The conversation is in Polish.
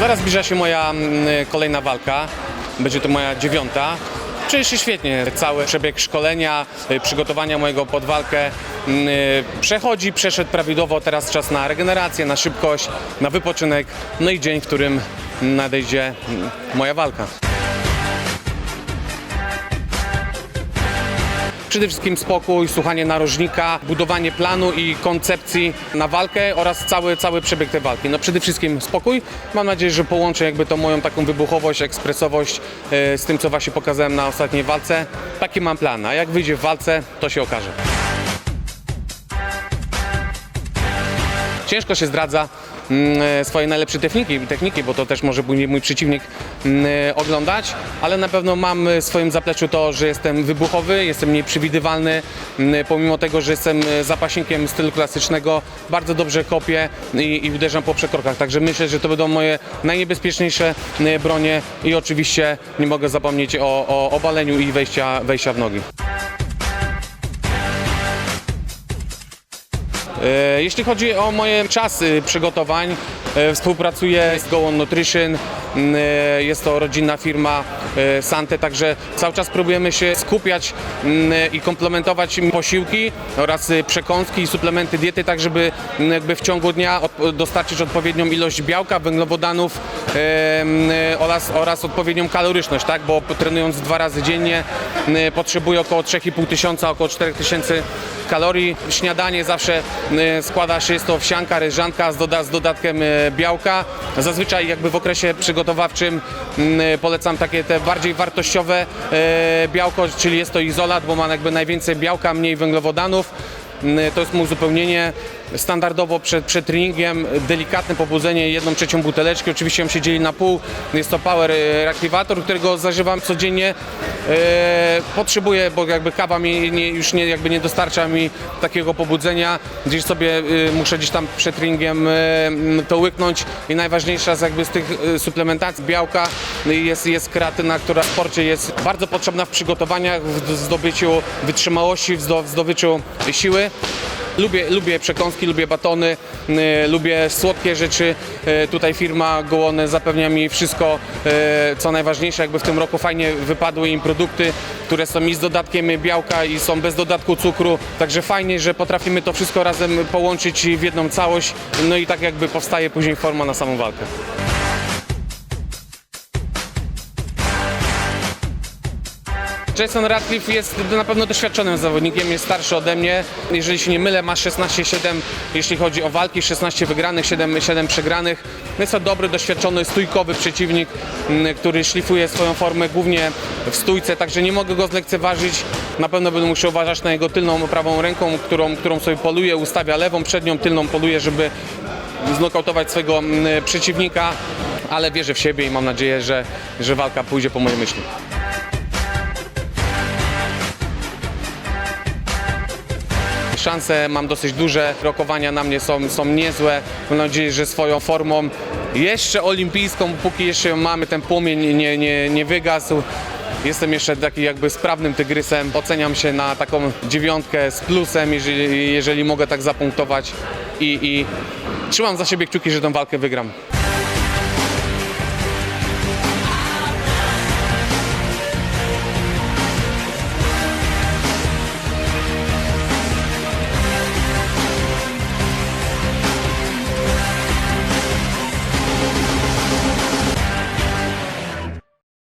Zaraz zbliża się moja mm, kolejna walka. Będzie to moja dziewiąta. Czuję się świetnie. Cały przebieg szkolenia, y, przygotowania mojego pod walkę mm, y, przechodzi, przeszedł prawidłowo. Teraz czas na regenerację, na szybkość, na wypoczynek. No i dzień, w którym nadejdzie mm, moja walka. Przede wszystkim spokój, słuchanie narożnika, budowanie planu i koncepcji na walkę oraz cały, cały przebieg tej walki. No przede wszystkim spokój. Mam nadzieję, że połączę jakby tą moją taką wybuchowość, ekspresowość e, z tym, co właśnie pokazałem na ostatniej walce. Taki mam plan, a jak wyjdzie w walce, to się okaże. Ciężko się zdradza swoje najlepsze techniki, techniki, bo to też może mój, przeciwnik mm, e, oglądać, ale na pewno mam w swoim zapleczu to, że jestem wybuchowy, jestem nieprzewidywalny, mm, pomimo tego, że jestem e, zapaśnikiem stylu klasycznego, bardzo dobrze kopię i, i uderzam po przekrokach, także myślę, że to będą moje najniebezpieczniejsze e, bronie i oczywiście nie mogę zapomnieć o, o i wejścia, wejścia w nogi. Jeśli chodzi o moje czasy przygotowań, e, współpracuję z Go On Nutrition. e, Jest to rodzinna firma e, Sante, także cały czas próbujemy się skupiać m, i komplementować posiłki oraz e, przekąski i suplementy diety, tak żeby m, jakby w ciągu dnia dostarczyć odpowiednią ilość białka, węglowodanów e, oraz, oraz odpowiednią kaloryczność, tak? bo trenując dwa razy dziennie m, potrzebuję około 3,5 tysiąca, około 4 tysięcy kalorii. Śniadanie zawsze e, składa się, jest to owsianka, ryżanka z, doda z dodatkiem e, białka. Zazwyczaj jakby w okresie przygotowawczym m, e, polecam takie te bardziej wartościowe białko, czyli jest to izolat, bo ma jakby najwięcej białka, mniej węglowodanów. M, To jest mu uzupełnienie. Standardowo przed, przed treningiem delikatne pobudzenie jedną trzecią buteleczki. Oczywiście on się dzieli na pół. Jest to power e, reaktywator, którego zażywam codziennie. E, potrzebuję, bo jakby kawa mi nie, już nie, jakby nie dostarcza mi takiego pobudzenia. Gdzieś sobie muszę gdzieś tam przed treningiem to łyknąć. I najważniejsza z jakby z tych suplementacji białka jest, jest kreatyna, która w sporcie jest bardzo potrzebna w przygotowaniach, w zdobyciu wytrzymałości, w zdo- w zdobyciu siły. Lubię, lubię przekąski, lubię batony, y, lubię słodkie rzeczy. Y, tutaj firma Gołone zapewnia mi wszystko, y, co najważniejsze. Jakby w tym roku fajnie wypadły im produkty, które są i z dodatkiem białka i są bez dodatku cukru. Także fajnie, że potrafimy to wszystko razem połączyć w jedną całość. No i tak jakby powstaje później forma na samą walkę. Jason Radcliffe jest na pewno doświadczonym zawodnikiem, jest starszy ode mnie. Jeżeli się nie mylę, ma 16-7, jeśli chodzi o walki, 16 wygranych, 7, 7 przegranych. Jest to dobry, doświadczony, stójkowy przeciwnik, m, który szlifuje swoją formę głównie w stójce, także nie mogę go zlekceważyć. Na pewno będę musiał uważać na jego tylną prawą ręką, którą, którą sobie poluje, ustawia lewą, przednią, tylną poluje, żeby znokautować swojego m, przeciwnika, ale wierzę w siebie i mam nadzieję, że, że walka pójdzie po mojej myśli. Szanse mam dosyć duże, rokowania na mnie są, są niezłe. Mam nadzieję, że swoją formą jeszcze olimpijską, póki jeszcze mamy, ten płomień nie, nie, nie wygasł. Jestem jeszcze taki jakby sprawnym tygrysem. Oceniam się na taką dziewiątkę z plusem, jeżeli, jeżeli mogę tak zapunktować. I, I trzymam za siebie kciuki, że tę walkę wygram.